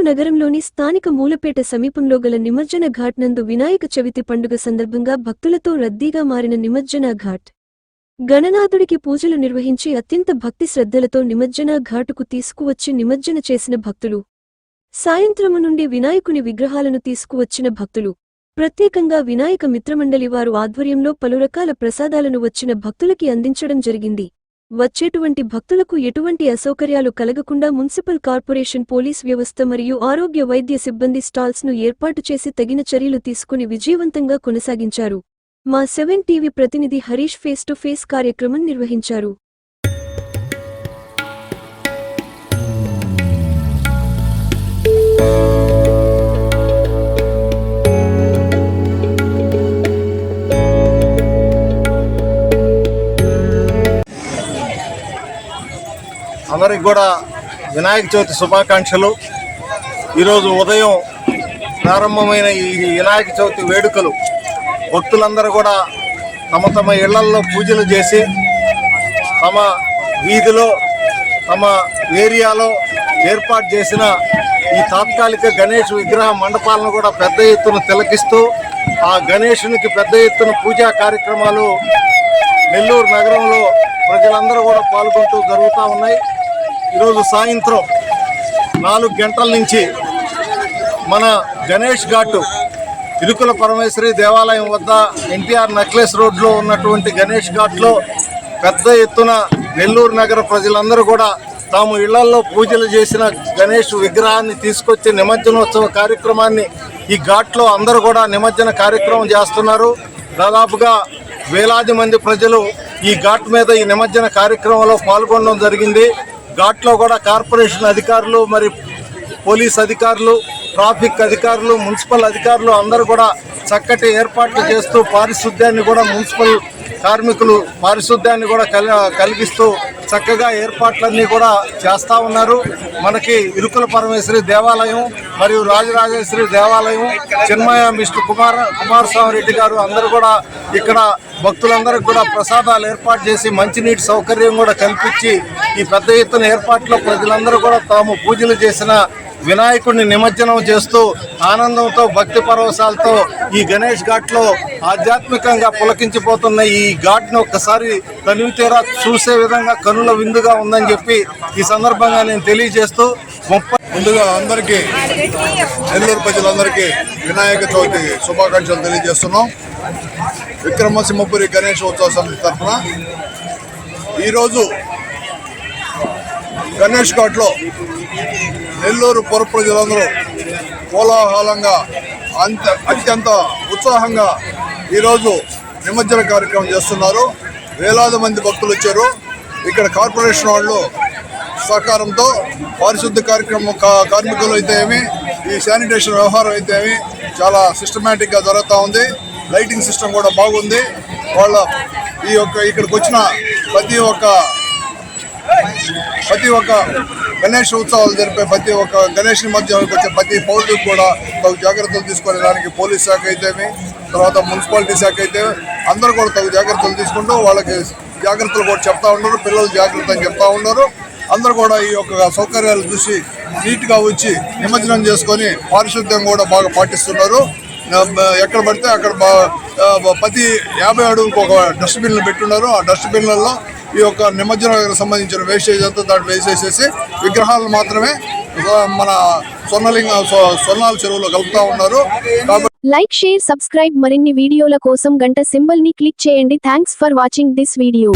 నగరంలోని స్థానిక మూలపేట సమీపంలో గల నిమజ్జన ఘాట్ నందు వినాయక చవితి పండుగ సందర్భంగా భక్తులతో రద్దీగా మారిన నిమజ్జన ఘాట్. గణనాథుడికి పూజలు నిర్వహించి అత్యంత భక్తి శ్రద్ధలతో నిమజ్జన ఘాటుకు తీసుకువచ్చి నిమజ్జన చేసిన భక్తులు. సాయంత్రము నుండి వినాయకుని విగ్రహాలను తీసుకువచ్చిన భక్తులు. ప్రత్యేకంగా వినాయక మిత్రమండలి వారు ఆధ్వర్యంలో పలు రకాల ప్రసాదాలను వచ్చిన భక్తులకి అందించడం జరిగింది. వచ్చేటువంటి భక్తులకు ఎటువంటి అసౌకర్యాలు కలగకుండా మున్సిపల్ కార్పొరేషన్ పోలీస్ వ్యవస్థ మరియు ఆరోగ్య వైద్య సిబ్బంది స్టాల్స్ను ఏర్పాటు చేసి తగిన చర్యలు తీసుకుని విజయవంతంగా కొనసాగించారు. మా సెవెన్ టీవీ ప్రతినిధి హరీష్ ఫేస్ టు ఫేస్ కార్యక్రమం నిర్వహించారు. అందరికి కూడా వినాయక చవితి శుభాకాంక్షలు. ఈరోజు ఉదయం ప్రారంభమైన ఈ వినాయక చవితి వేడుకలు భక్తులందరూ కూడా తమ తమ ఇళ్ళల్లో పూజలు చేసి తమ వీధిలో తమ ఏరియాలో ఏర్పాటు చేసిన ఈ తాత్కాలిక గణేష్ విగ్రహ మండపాలను కూడా పెద్ద ఎత్తున తిలకిస్తూ ఆ గణేషునికి పెద్ద ఎత్తున పూజా కార్యక్రమాలు నెల్లూరు నగరంలో ప్రజలందరూ కూడా పాల్గొంటూ జరుగుతూ ఉన్నాయి. ఈరోజు సాయంత్రం నాలుగు గంటల నుంచి మన గణేష్ ఘాటు ఇరుకుల పరమేశ్వరి దేవాలయం వద్ద ఎన్టీఆర్ నెక్లెస్ రోడ్లో ఉన్నటువంటి గణేష్ ఘాట్లో పెద్ద ఎత్తున నెల్లూరు నగర ప్రజలందరూ కూడా తాము ఇళ్ళలో పూజలు చేసిన గణేష్ విగ్రహాన్ని తీసుకొచ్చి నిమజ్జనోత్సవ కార్యక్రమాన్ని ఈ ఘాట్లో అందరూ కూడా నిమజ్జన కార్యక్రమం చేస్తున్నారు. దాదాపుగా వేలాది మంది ప్రజలు ఈ ఘాట్ మీద ఈ నిమజ్జన కార్యక్రమంలో పాల్గొనడం జరిగింది. ఘాట్లో కూడా కార్పొరేషన్ అధికారులు మరి పోలీస్ అధికారులు ట్రాఫిక్ అధికారులు మున్సిపల్ అధికారులు అందరూ కూడా చక్కటి ఏర్పాట్లు చేస్తూ పారిశుద్ధ్యాన్ని కూడా మున్సిపల్ కార్మికులు పారిశుద్ధ్యాన్ని కూడా కల్ కలిగిస్తూ చక్కగా ఏర్పాట్లన్నీ కూడా చేస్తూ ఉన్నారు. మనకి ఇరుకుల పరమేశ్వరి దేవాలయం మరియు రాజరాజేశ్వరి దేవాలయం చిన్మయ మిస్టర్ కుమార్ కుమారస్వామి రెడ్డి గారు అందరూ కూడా ఇక్కడ భక్తులందరికీ కూడా ప్రసాదాలు ఏర్పాటు చేసి మంచినీటి సౌకర్యం కూడా కల్పించి ఈ పెద్ద ఎత్తున ఏర్పాట్లో ప్రజలందరూ కూడా తాము పూజలు చేసిన వినాయకుడిని నిమజ్జనం చేస్తూ ఆనందంతో భక్తి పరవశాలతో ఈ గణేష్ ఘాట్లో ఆధ్యాత్మికంగా పులకించిపోతున్న ఈ ఘాట్ను ఒక్కసారి తనివి తీరా చూసే విధంగా కనుల విందుగా ఉందని చెప్పి ఈ సందర్భంగా నేను తెలియజేస్తూ ముప్పై ముందుగా అందరికీ నెల్లూరు ప్రజలందరికీ వినాయక చవితి శుభాకాంక్షలు తెలియజేస్తున్నాం. విక్రమసింహపురి గణేష్ ఉత్సవ సమితి తరఫున ఈరోజు గణేష్ ఘాట్లో నెల్లూరు పొర ప్రజలందరూ కోలాహలంగా అంత అత్యంత ఉత్సాహంగా ఈరోజు నిమజ్జన కార్యక్రమం చేస్తున్నారు. వేలాది మంది భక్తులు వచ్చారు. ఇక్కడ కార్పొరేషన్ వాళ్ళు సహకారంతో పారిశుద్ధ కార్యక్రమం కా- కార్మికులు అయితే ఏమి ఈ శానిటేషన్ వ్యవహారం అయితే ఏమి చాలా సిస్టమేటిక్గా జరుగుతూ ఉంది. లైటింగ్ సిస్టమ్ కూడా బాగుంది. వాళ్ళ ఈ యొక్క ఇక్కడికి వచ్చిన ప్రతి ఒక్క ప్రతి ఒక్క గణేష్ ఉత్సవాలు జరిపే ప్రతి ఒక్క గణేష్ మధ్యానికి వచ్చే ప్రతి పౌరుడు కూడా తగు జాగ్రత్తలు తీసుకునే దానికి పోలీస్ శాఖ అయితేమి తర్వాత మున్సిపాలిటీ శాఖ అయితే అందరూ కూడా తగు జాగ్రత్తలు తీసుకుంటూ వాళ్ళకి జాగ్రత్తలు కూడా చెప్తా ఉన్నారు పిల్లలు జాగ్రత్త అని చెప్తా ఉన్నారు. అందరూ కూడా ఈ యొక్క సౌకర్యాలు చూసి నీట్గా వచ్చి నిమజ్జనం చేసుకొని పారిశుద్ధ్యం కూడా బాగా పాటిస్తున్నారు. ఎక్కడ పడితే అక్కడ బా- ప్రతి యాభై అడుగుకు ఒక డస్ట్బిన్లు పెట్టున్నారు. ఆ డస్ట్బిన్లలో ఈ యొక్క నిమజ్జనానికి సంబంధించిన వేస్టేజ్ అంతా దాంట్లో వేసేసేసి విగ్రహాలను మాత్రమే మన స్వర్ణలింగ స్వర్ణాల చెరువులో కలుపుతా ఉన్నారు. లైక్ షేర్ సబ్స్క్రైబ్ మరిన్ని వీడియోల కోసం గంట సింబల్ని క్లిక్ చేయండి. Thanks for watching this video